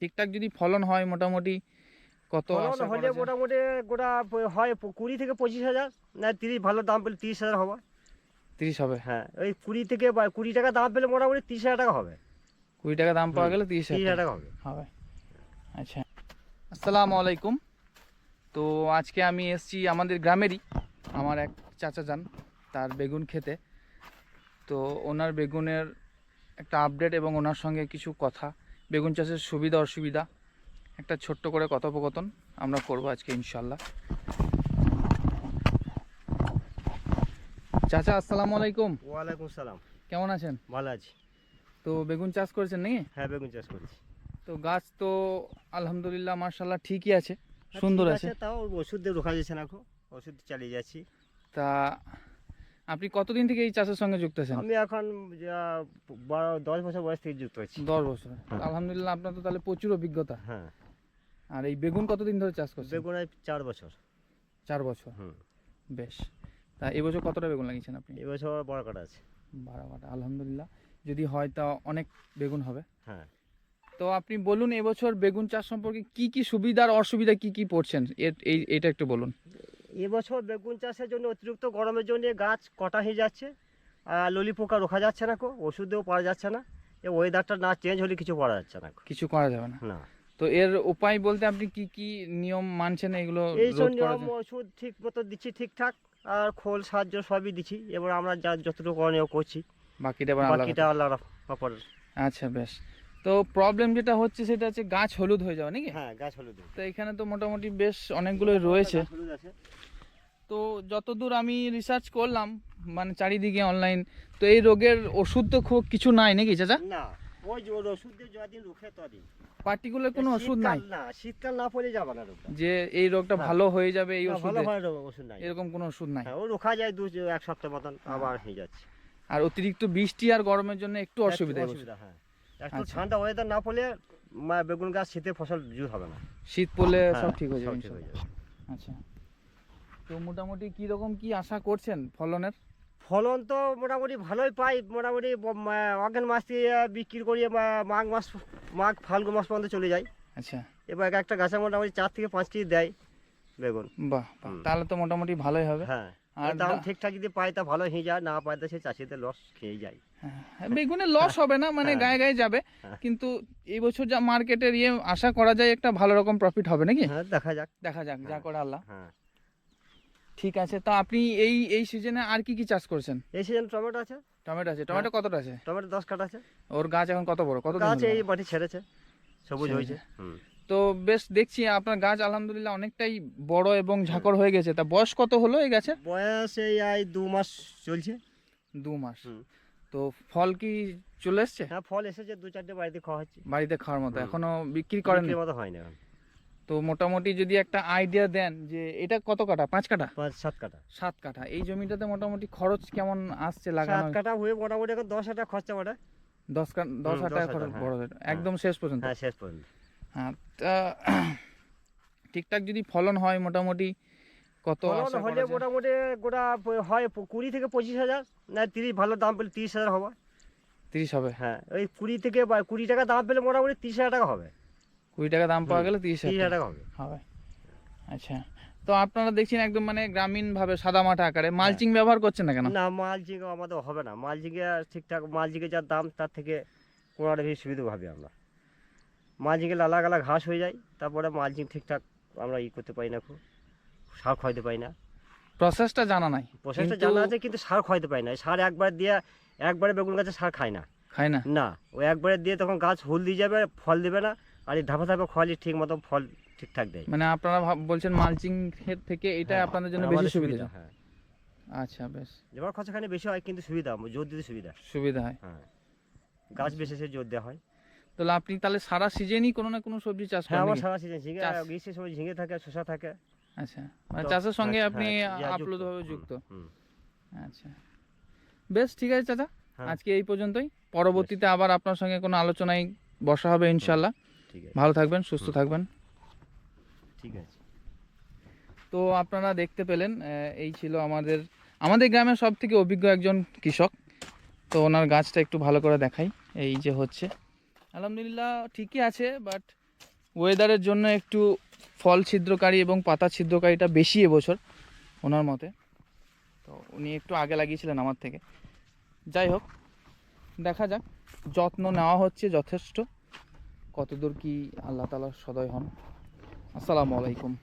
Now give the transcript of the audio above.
ঠিকঠাক যদি ফলন হয় মোটামুটি কত ফলন হলে? মোটামুটি গোটা হয় কুড়ি থেকে পঁচিশ হাজার। না তিরিশ ভালো দাম পেলে তিরিশ হাজার হবে। তিরিশ হবে? হ্যাঁ ওই কুড়ি থেকে কুড়ি টাকা দাম পেলে মোটামুটি তিরিশ হাজার টাকা হবে। কুড়ি টাকা দাম পাওয়া গেলে তিরিশ হাজার টাকা হবে। হবে। আচ্ছা। আসসালামু আলাইকুম। তো আজকে আমি এসছি আমাদের গ্রামেরই আমার এক চাচা যান তার বেগুন খেতে। তো ওনার বেগুনের একটা আপডেট এবং ওনার সঙ্গে কিছু কথা। বেগুন চাষের সুবিধা অসুবিধা একটা ছোট্ট করে কথোপকথন আমরা করব আজকে ইনশাল্লাহ। চাচা আসসালামু আলাইকুম। ওয়ালাইকুম সালাম। কেমন আছেন? ভালো আছি। তো বেগুন চাষ করেছেন নাকি? হ্যাঁ বেগুন চাষ করেছি। তো গাছ তো আলহামদুলিল্লাহ মার্শাল্লাহ ঠিকই আছে হ্যাঁ, সুন্দর আছে। তাও ওষুধ দিয়ে রোখা যাচ্ছে না ওষুধ চালিয়ে যাচ্ছি। তা আপনি কতদিন থেকে এই চাষের সঙ্গে যুক্ত আছেন? আমি এখন দশ বছর বয়স থেকে যুক্ত আছি। দশ বছর। আলহামদুলিল্লাহ আপনার তো তাহলে প্রচুর অভিজ্ঞতা। হ্যাঁ। আর এই বেগুন কতদিন ধরে চাষ করছেন? বেগুন চার বছর। চার বছর? হুম। বেশ। তা এবছর কতটা বেগুন লাগিয়েছেন আপনি? এবছর বড় কাটা আছে। বারো কাটা আলহামদুলিল্লাহ। যদি হয় তা অনেক বেগুন হবে। হ্যাঁ। তো আপনি বলুন এবছর বেগুন চাষ সম্পর্কে কি কি সুবিধা আর অসুবিধা কি কি পড়ছেন? এই এটা একটু বলুন। এবছর বেগুন চাষের জন্য অতিরিক্ত গরমের জন্য গাছ কটা হয়ে যাচ্ছে? আর ললি পোকা রোখা যাচ্ছে না কো ওষুধেও পাওয়া যাচ্ছে না। এ ওয়েদারটা না চেঞ্জ হলে কিছু করা যাচ্ছে না কিছু করা যাবে না। না। তো এর উপায় বলতে আপনি কি কি নিয়ম মানছেন এগুলো এই সব নিয়ম ওষুধ ঠিক মতো দিচ্ছি ঠিকঠাক আর খোল সাহায্য সবই দিচ্ছি। এবার আমরা যা যতটুকু করণীয় করছি। বাকিটা বাকিটা আল্লাহ আচ্ছা বেশ। তো প্রবলেম যেটা হচ্ছে সেটা হচ্ছে গাছ হলুদ হয়ে যাওয়া নাকি? হ্যাঁ গাছ হলুদ তো এখানে তো মোটামুটি বেশ অনেকগুলোই রয়েছে। তো যতদূর আমি রিসার্চ করলাম মানে চারিদিকে অনলাইন তো এই রোগের ওষুধ তো খুব কিছু নাই নাকি চাচা? না ওই যে যদিন রুখে তদিন পার্টিকুলার কোনো ওষুধ নাই? শীতকাল না শীতকাল না পড়ে যাবে না রোগটা। যে এই রোগটা হ্যাঁ। ভালো হয়ে যাবে এই ভালো ওষুধে হয় ওষুধ নাই। এরকম কোনো ওষুধ নাই? হ্যাঁ ও রোখা যায় দু এক সপ্তাহ মতন আবার হয়ে যাচ্ছে। আর অতিরিক্ত বৃষ্টি আর গরমের জন্য একটু অসুবিধা অসুবিধা হ্যাঁ। একটু আচ্ছা। ঠান্ডা ওয়েদার না পড়লে মা- বেগুন গাছ শীতে ফসল জুত হবে না। শীত পড়লে হ্যাঁ, সব ঠিক হয়ে যাবে। আচ্ছা। তো মোটামুটি কি রকম কি আশা করছেন ফলনের? ফলন তো মোটামুটি ভালোই পাই। মোটামুটি ব- মাস থেকে বিক্রি করি মা- মাঘ মাস মাঘ ফাল্গুন মাস পর্যন্ত চলে যায়। আচ্ছা। এবার এক একটা গাছে মোটামুটি চার থেকে পাঁচ কেজি দেয় বেগুন। বাহ, তাহলে তো মোটামুটি ভালোই হবে। হ্যাঁ। আর দাম ঠিকঠাক যদি পাই তা ভালো হয়ে যায় না পাই তো সে চাষিদের লস খেয়ে যায়। হ্যাঁ, বেগুনে লস হবে না মানে হ্যাঁ। গায়ে গায়ে যাবে। হ্যাঁ। কিন্তু এই বছর যা মার্কেটের ইয়ে আশা করা যায় একটা ভালো রকম প্রফিট হবে নাকি? হ্যাঁ দেখা যাক। দেখা যাক যা। করে আল্লাহ। হ্যাঁ। ঠিক আছে তো আপনি এই এই সিজনে আর কি কি চাষ করছেন? এই সিজন টমেটো আছে। টমেটো আছে টমেটো কতটা আছে? টমেটো দশ কাটা আছে। ওর গাছ এখন কত বড় কত গাছ এই বাটি ছেড়েছে সবুজ হয়েছে হুম। তো বেশ দেখছি আপনার গাছ আলহামদুলিল্লাহ অনেকটাই বড় এবং ঝাঁকড় হয়ে গেছে। তা বয়স কত হলো এই গাছের? বয়স এই আই দু মাস চলছে। দু মাস। তো ফল কি চলে এসছে? হ্যাঁ ফল এসেছে দু চারটে বাড়িতে খাওয়া হচ্ছে। বাড়িতে খাওয়ার মতো এখনও বিক্রি করেন মতো হয়নি এখন। তো মোটামুটি যদি একটা আইডিয়া দেন যে এটা কত কাটা পাঁচ কাটা পাঁচ সাত কাটা সাত কাঠা। এই জমিটাতে মোটামুটি খরচ কেমন আসছে লাগানো সাত কাটা হয়ে মোটামুটি এখন দশ হাজার খরচা পড়ে দশ দশ হাজার টাকা খরচ হ্যাঁ। বড় একদম শেষ পর্যন্ত? হ্যাঁ শেষ পর্যন্ত। হ্যাঁ তা ঠিকঠাক যদি ফলন হয় মোটামুটি কত ফলন হলে মোটামুটি গোটা হয় কুড়ি থেকে পঁচিশ হাজার। না তিরিশ ভালো দাম পেলে তিরিশ হাজার হবে। তিরিশ হবে? হ্যাঁ ওই কুড়ি থেকে কুড়ি টাকা দাম পেলে মোটামুটি তিরিশ হাজার টাকা হবে। কুড়ি টাকা দাম পাওয়া গেলে তিরিশ হাজার টাকা হবে। হবে। আচ্ছা তো আপনারা দেখছেন একদম মানে গ্রামীণ ভাবে সাদা মাঠা আকারে। হ্যাঁ। মালচিং ব্যবহার করছেন না কেন? না মাল জিগে আমাদের হবে না। মাল জিগে ঠিকঠাক মাল জিগে যা দাম তার থেকে কোনোটা বেশি সুবিধা ভাবি আমরা। মাল জিগে লালা গালা ঘাস হয়ে যায় তারপরে মাল জিগ ঠিকঠাক আমরা ই করতে পারি না খুব সার খাওয়াইতে পারি না। প্রসেসটা জানা নাই প্রসেসটা জানা আছে কিন্তু সার খাওয়াইতে পারি না। সার একবার দিয়ে একবারে বেগুন গাছে সার খায় না। খায় না? না ওই একবারে দিয়ে তখন গাছ হুল দিয়ে যাবে ফল দেবে না আর এই ধাপা ধাপে খোয়ালি ঠিক মতো ফল ঠিকঠাক দেয়। মানে আপনারা বলছেন মালচিং এর থেকে এটা হ্যাঁ, আপনাদের জন্য বেশি সুবিধা। হ্যাঁ। আচ্ছা বেশ। যেমন খরচাখানি বেশি হয় কিন্তু সুবিধা জোর দিতে সুবিধা। সুবিধা হয়। হ্যাঁ। গাছ বিশেষে জোর দেওয়া হয়। তাহলে আপনি তাহলে সারা সিজনই কোনো না কোনো সবজি চাষ হ্যাঁ করেন আমার সারা সিজন ঝিঙে। গ্রীষ্মের সময় ঝিঙে থাকে শসা থাকে। আচ্ছা মানে চাষের সঙ্গে হ্যাঁ, আপনি হ্যাঁ, আপ্লুতভাবে যুক্ত। আচ্ছা। বেশ ঠিক আছে চাচা। হ্যাঁ, আজকে এই পর্যন্তই। পরবর্তীতে আবার আপনার সঙ্গে কোনো আলোচনায় বসা হবে ইনশাল্লাহ ঠিক আছে। ভালো থাকবেন সুস্থ থাকবেন। ঠিক আছে। তো আপনারা দেখতে পেলেন এই ছিল আমাদের আমাদের গ্রামের সব থেকে অভিজ্ঞ একজন কৃষক। তো ওনার গাছটা একটু ভালো করে দেখাই। এই যে হচ্ছে। আলহামদুলিল্লাহ ঠিকই আছে বাট ওয়েদারের জন্য একটু ফল ছিদ্রকারী এবং পাতা ছিদ্রকারীটা বেশি এবছর ওনার মতে। তো উনি একটু আগে লাগিয়েছিলেন আমার থেকে। যাই হোক, দেখা যাক, যত্ন নেওয়া হচ্ছে যথেষ্ট। কতদূর কি আল্লাহ তালা সদয় হন। আসসালামু আলাইকুম।